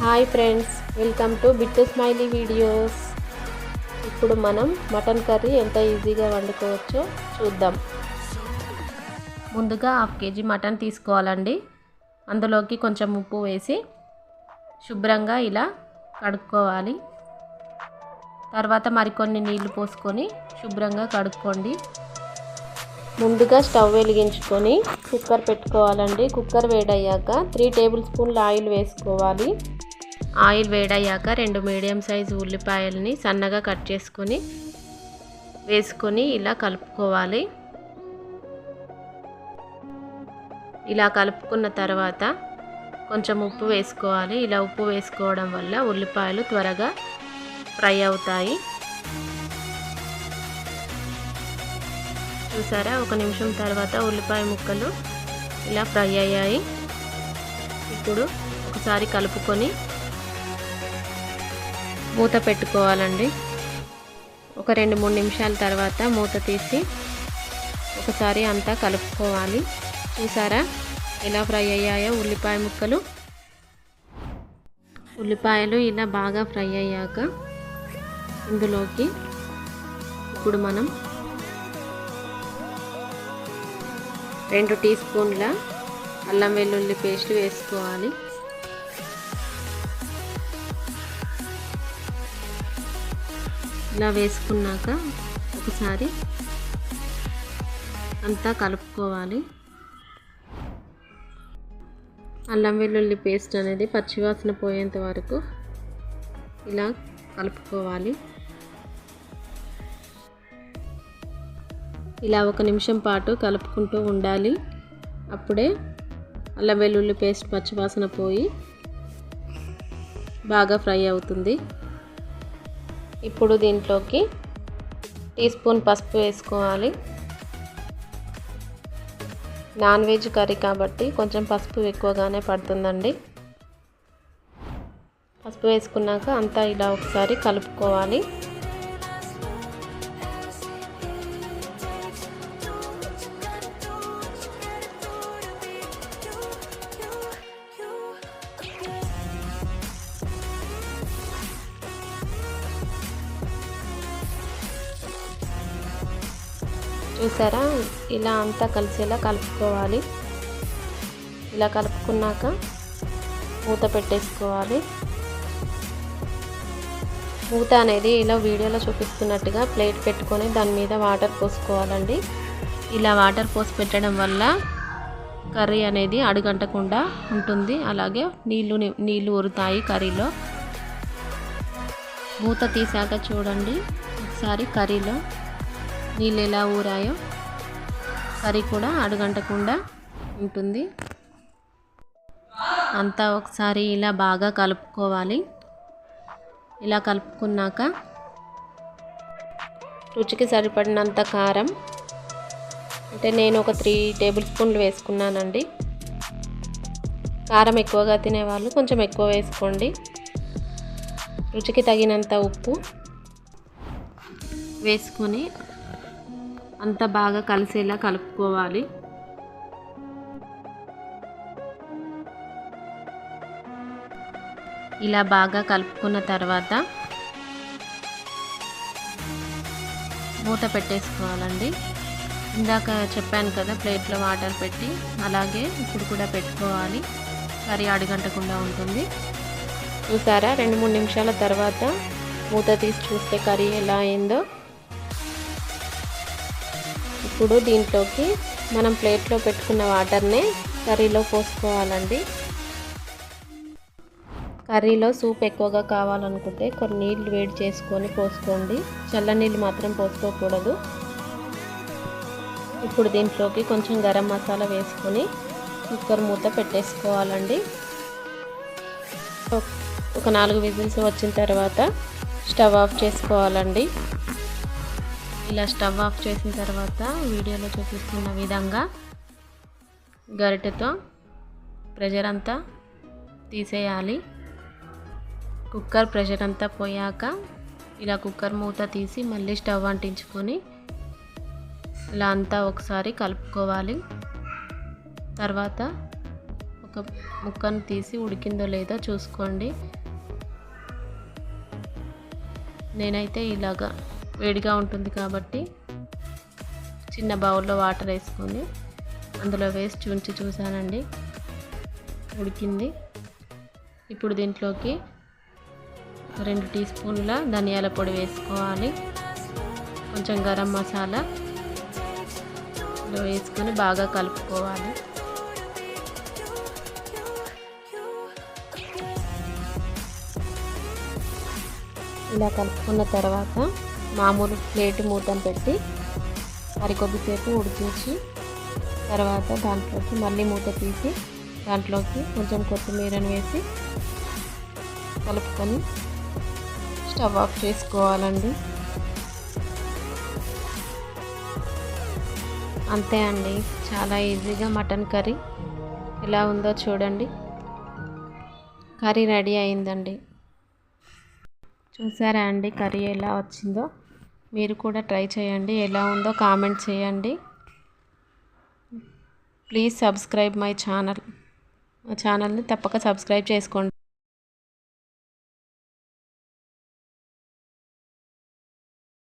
Hi friends welcome to Bittu smiley videos. ఇప్పుడు మనం mutton curry ఎంత ఈజీగా వండుకోవచ్చో చూద్దాం. ముందుగా హాఫ్ కేజీ మటన్ తీసుకోవాలండి. అందులోకి కొంచెం ఉప్పు వేసి శుభ్రంగా ఇలా కడుక్కోవాలి. తర్వాత మరికొన్ని నీళ్ళు పోసుకొని శుభ్రంగా కడుక్కోండి. ముందుగా స్టవ్ వెలిగించుకొని కుక్కర్ పెట్టుకోవాలండి. కుక్కర్ వేడయ్యాక త్రీ టేబుల్ స్పూన్ల ఆయిల్ వేసుకోవాలి. ఆయిల్ వేడయ్యాక రెండు మీడియం సైజు ఉల్లిపాయలని సన్నగా కట్ చేసుకొని వేసుకొని ఇలా కలుపుకోవాలి. ఇలా కలుపుకున్న తర్వాత కొంచెం ఉప్పు వేసుకోవాలి. ఇలా ఉప్పు వేసుకోవడం వల్ల ఉల్లిపాయలు త్వరగా ఫ్రై అవుతాయి. చూసారా? ఒక నిమిషం తర్వాత ఉల్లిపాయ ముక్కలు ఇలా ఫ్రై అయ్యాయి. ఇప్పుడు ఒకసారి కలుపుకొని మూత పెట్టుకోవాలండి. ఒక రెండు మూడు నిమిషాల తర్వాత మూత తీసి ఒకసారి అంతా కలుపుకోవాలి. చూసారా? ఎలా ఫ్రై అయ్యాయో ఉల్లిపాయ ముక్కలు. ఉల్లిపాయలు ఇలా బాగా ఫ్రై అయ్యాక ఇందులోకి ఇప్పుడు మనం రెండు టీ స్పూన్ల అల్లం వెల్లుల్లి పేస్ట్ వేసుకోవాలి. ఇలా వేసుకున్నాక ఒకసారి అంతా కలుపుకోవాలి. అల్లం వెల్లుల్లి పేస్ట్ అనేది పచ్చివాసన పోయేంత వరకు ఇలా కలుపుకోవాలి. ఇలా ఒక నిమిషం పాటు కలుపుకుంటూ ఉండాలి. అప్పుడే అల్లం వెల్లుల్లి పేస్ట్ పచ్చివాసన పోయి బాగా ఫ్రై అవుతుంది. ఇప్పుడు దీంట్లోకి టీ స్పూన్ పసుపు వేసుకోవాలి. నాన్ వెజ్ కర్రీ కాబట్టి కొంచెం పసుపు ఎక్కువగానే పడుతుందండి. పసుపు వేసుకున్నాక అంతా ఇలా ఒకసారి కలుపుకోవాలి. చూసారా? ఇలా అంతా కలిసేలా కలుపుకోవాలి. ఇలా కలుపుకున్నాక మూత పెట్టేసుకోవాలి. మూత అనేది ఇలా వీడియోలో చూపిస్తున్నట్టుగా ప్లేట్ పెట్టుకొని దాని మీద వాటర్ పోసుకోవాలండి. ఇలా వాటర్ పోసి పెట్టడం వల్ల కర్రీ అనేది అడుగంటకుండా ఉంటుంది. అలాగే నీళ్ళు నీళ్ళు ఉరుతాయి కర్రీలో. మూత తీసాక చూడండి. ఒకసారి కర్రీలో నీళ్ళు ఎలా ఊరాయో కర్రీ కూడా అడుగంటకుండా ఉంటుంది. అంతా ఒకసారి ఇలా బాగా కలుపుకోవాలి. ఇలా కలుపుకున్నాక రుచికి సరిపడినంత కారం అంటే నేను ఒక త్రీ టేబుల్ స్పూన్లు వేసుకున్నానండి. కారం ఎక్కువగా తినేవాళ్ళు కొంచెం ఎక్కువ వేసుకోండి. రుచికి తగినంత ఉప్పు వేసుకొని అంత బాగా కలిసేలా కలుపుకోవాలి. ఇలా బాగా కలుపుకున్న తర్వాత మూత పెట్టేసుకోవాలండి. ఇందాక చెప్పాను కదా ప్లేట్లో వాటర్ పెట్టి అలాగే ఇప్పుడు కూడా పెట్టుకోవాలి. కర్రీ అడుగంటకుండా ఉంటుంది. చూసారా? రెండు మూడు నిమిషాల తర్వాత మూత తీసి చూస్తే కర్రీ ఎలా అయిందో. ఇప్పుడు దీంట్లోకి మనం ప్లేట్లో పెట్టుకున్న వాటర్నే కర్రీలో పోసుకోవాలండి. కర్రీలో సూప్ ఎక్కువగా కావాలనుకుంటే కొన్ని నీళ్ళు వేడి చేసుకొని పోసుకోండి. చల్ల నీళ్ళు మాత్రం పోసుకోకూడదు. ఇప్పుడు దీంట్లోకి కొంచెం గరం మసాలా వేసుకొని కుక్కర్ మూత పెట్టేసుకోవాలండి. ఒక నాలుగు విజిల్స్ వచ్చిన తర్వాత స్టవ్ ఆఫ్ చేసుకోవాలండి. ఇలా స్టవ్ ఆఫ్ చేసిన తర్వాత వీడియోలో చూపిస్తున్న విధంగా గరిటెతో ప్రెషర్ అంతా తీసేయాలి. కుక్కర్ ప్రెషర్ అంతా పోయాక ఇలా కుక్కర్ మూత తీసి మళ్ళీ స్టవ్ అంటించుకొని ఇలా అంతా ఒకసారి కలుపుకోవాలి. తర్వాత ఒక ముక్కను తీసి ఉడికిందో లేదో చూసుకోండి. నేనైతే ఇలాగా వేడిగా ఉంటుంది కాబట్టి చిన్న బౌల్లో వాటర్ వేసుకొని అందులో వేసి ఉంచి చూసానండి ఉడికింది. ఇప్పుడు దీంట్లోకి రెండు టీ స్పూన్ల ధనియాల పొడి వేసుకోవాలి. కొంచెం గరం మసాలా వేసుకొని బాగా కలుపుకోవాలి. ఇలా కలుపుకున్న తర్వాత మామూలు ప్లేట్ మూతను పెట్టి మరి కొద్దిసేపు ఉడికించి తర్వాత దాంట్లోకి మళ్ళీ మూత తీసి దాంట్లోకి కొంచెం కొత్తిమీరను వేసి కలుపుకొని స్టవ్ ఆఫ్ చేసుకోవాలండి. అంతే అండి. చాలా ఈజీగా మటన్ కర్రీ ఎలా ఉందో చూడండి. కర్రీ రెడీ అయిందండి. చూసారా అండి కర్రీ ఎలా వచ్చిందో? మీరు కూడా ట్రై చేయండి. ఎలా ఉందో కామెంట్ చేయండి. Please subscribe my channel. మా ఛానల్ని తప్పక సబ్స్క్రైబ్ చేసుకోండి.